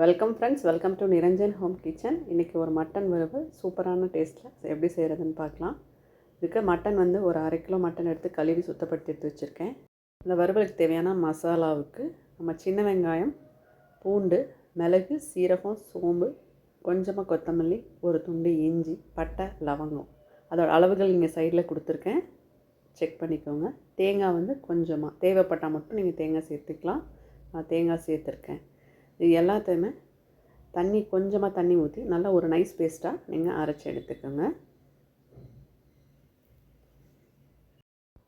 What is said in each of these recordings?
Welcome friends welcome to Niranjan home kitchen இன்றைக்கி ஒரு mutton வறுவல். சூப்பரான டேஸ்ட்டில் எப்படி செய்கிறதுன்னு பார்க்கலாம். இதுக்கு மட்டன் வந்து ஒரு அரை கிலோ மட்டன் எடுத்து கழுவி சுத்தப்படுத்தி எடுத்து வச்சுருக்கேன். இந்த வறுவலுக்கு தேவையான மசாலாவுக்கு நம்ம சின்ன வெங்காயம் பூண்டு மிளகு சீரகம் சோம்பு கொஞ்சமாக கொத்தமல்லி ஒரு துண்டு இஞ்சி பட்டை லவங்கம். அதோடய அளவுகள் நீங்கள் சைடில் கொடுத்துருக்கேன். செக் பண்ணிக்கோங்க. தேங்காய் வந்து கொஞ்சமாக தேவைப்பட்டால் மட்டும் நீங்கள் தேங்காய் சேர்த்துக்கலாம். நான் தேங்காய் சேர்த்துருக்கேன். இது எல்லாத்தையுமே தண்ணி கொஞ்சமாக தண்ணி ஊற்றி நல்லா ஒரு நைஸ் பேஸ்ட்டாக நீங்கள் அரைச்சி எடுத்துக்கோங்க.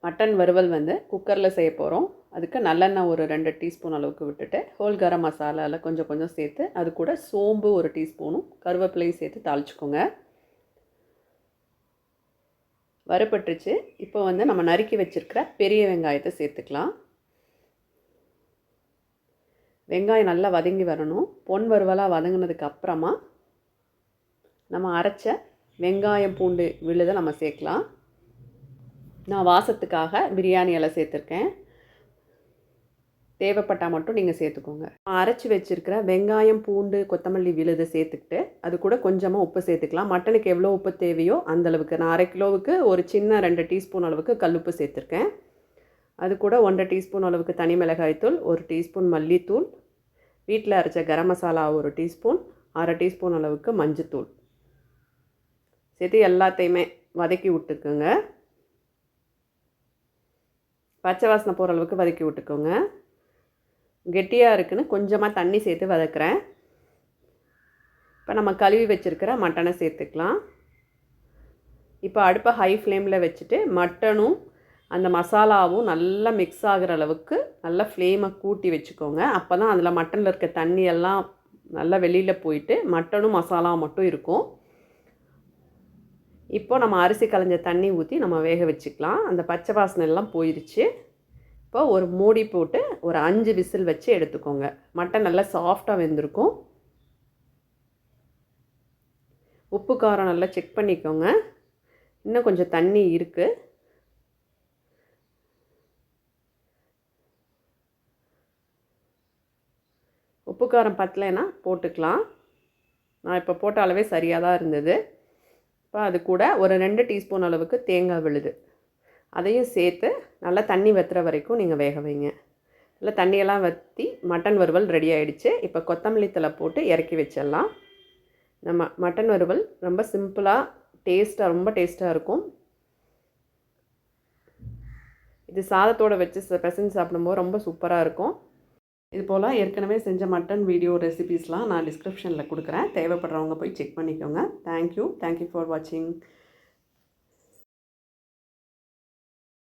மட்டன் வறுவல் வந்து குக்கரில் செய்ய போகிறோம் அதுக்கு நல்லெண்ணெய் ஒரு ரெண்டு டீஸ்பூன் அளவுக்கு விட்டுட்டு ஹோல் கரம் மசாலாவில் கொஞ்சம் கொஞ்சம் சேர்த்து அது கூட சோம்பு ஒரு டீஸ்பூனும் கருவேப்பிலையும் சேர்த்து தாளிச்சுக்கோங்க. வறுபட்டுருச்சு. இப்போ வந்து நம்ம நறுக்கி வச்சுருக்கிற பெரிய வெங்காயத்தை சேர்த்துக்கலாம். வெங்காயம் நல்லா வதங்கி வரணும். பொன் வறுவலாக வதங்கினதுக்கு அப்புறமா நம்ம அரைச்ச வெங்காயம் பூண்டு விழுதை நம்ம சேர்க்கலாம். நான் வாசத்துக்காக பிரியாணி எல்லாம் சேர்த்துருக்கேன். தேவைப்பட்டால் மட்டும் நீங்கள் சேர்த்துக்கோங்க. அரைச்சி வச்சுருக்கிற வெங்காயம் பூண்டு கொத்தமல்லி விழுதை சேர்த்துக்கிட்டு அது கூட கொஞ்சமாக உப்பு சேர்த்துக்கலாம். மட்டனுக்கு எவ்வளோ உப்பு தேவையோ அந்தளவுக்கு நான் அரை கிலோவுக்கு ஒரு சின்ன ரெண்டு டீஸ்பூன் அளவுக்கு கல்லுப்பு சேர்த்துருக்கேன். அது கூட ஒன்றரை டீஸ்பூன் அளவுக்கு தனி மிளகாய்த்தூள் ஒரு டீஸ்பூன் மல்லித்தூள் வீட்டில் அரைச்ச கரம் மசாலா ஒரு டீஸ்பூன் அரை டீஸ்பூன் அளவுக்கு மஞ்சத்தூள். சேர்த்து எல்லாத்தையுமே வதக்கி விட்டுக்குங்க. பச்சை வாசனை போகிற அளவுக்கு வதக்கி விட்டுக்கோங்க. கெட்டியாக இருக்குன்னு கொஞ்சமாக தண்ணி சேர்த்து வதக்குறேன். இப்போ நம்ம கழுவி வச்சுருக்கிற மட்டனை சேர்த்துக்கலாம். இப்போ அடுப்பை ஹை ஃப்ளேமில் வச்சுட்டு மட்டனும் அந்த மசாலாவும் நல்லா மிக்ஸ் ஆகிற அளவுக்கு நல்லா ஃப்ளேமை கூட்டி வச்சுக்கோங்க. அப்போ தான் அதில் மட்டனில் இருக்க தண்ணி எல்லாம் நல்லா வெளியில் போயிட்டு மட்டனும் மசாலா மட்டும் இருக்கும். இப்போ நம்ம அரிசி களைஞ்ச தண்ணி ஊற்றி நம்ம வேக வச்சுக்கலாம். அந்த பச்சை வாசனை எல்லாம் போயிடுச்சு இப்போ ஒரு மூடி போட்டு ஒரு அஞ்சு விசில் வச்சு எடுத்துக்கோங்க. மட்டன் நல்லா சாஃப்டாக வெந்திருக்கும். உப்பு காரம் நல்லா செக் பண்ணிக்கோங்க. இன்னும் கொஞ்சம் தண்ணி இருக்குது உப்பு காரம் பத்தலைன்னா போட்டுக்கலாம். நான் இப்போ போட்ட அளவே சரியாக தான் இருந்தது. இப்போ அது கூட ஒரு ரெண்டு டீஸ்பூன் அளவுக்கு தேங்காய் விழுது. அதையும் சேர்த்து நல்லா தண்ணி வற்றுற வரைக்கும் நீங்கள் வேக வைங்க. இல்லை தண்ணியெல்லாம் வற்றி மட்டன் வறுவல் ரெடி ஆகிடுச்சு இப்போ கொத்தமல்லி தலை போட்டு இறக்கி வச்சிடலாம். நம்ம மட்டன் வறுவல் ரொம்ப சிம்பிளாக டேஸ்ட்டாக ரொம்ப டேஸ்ட்டாக இருக்கும். இது சாதத்தோடு வச்சு பிசைஞ்சு சாப்பிடும்போது ரொம்ப சூப்பராக இருக்கும். இது போல் ஏற்கனவே செஞ்ச மட்டன் வீடியோ ரெசிபீஸ்லாம் நான் டிஸ்கிரிப்ஷனில் கொடுக்குறேன். தேவைப்படுறவங்க போய் செக் பண்ணிக்கோங்க. தேங்க்யூ தேங்க்யூ ஃபார் வாட்சிங்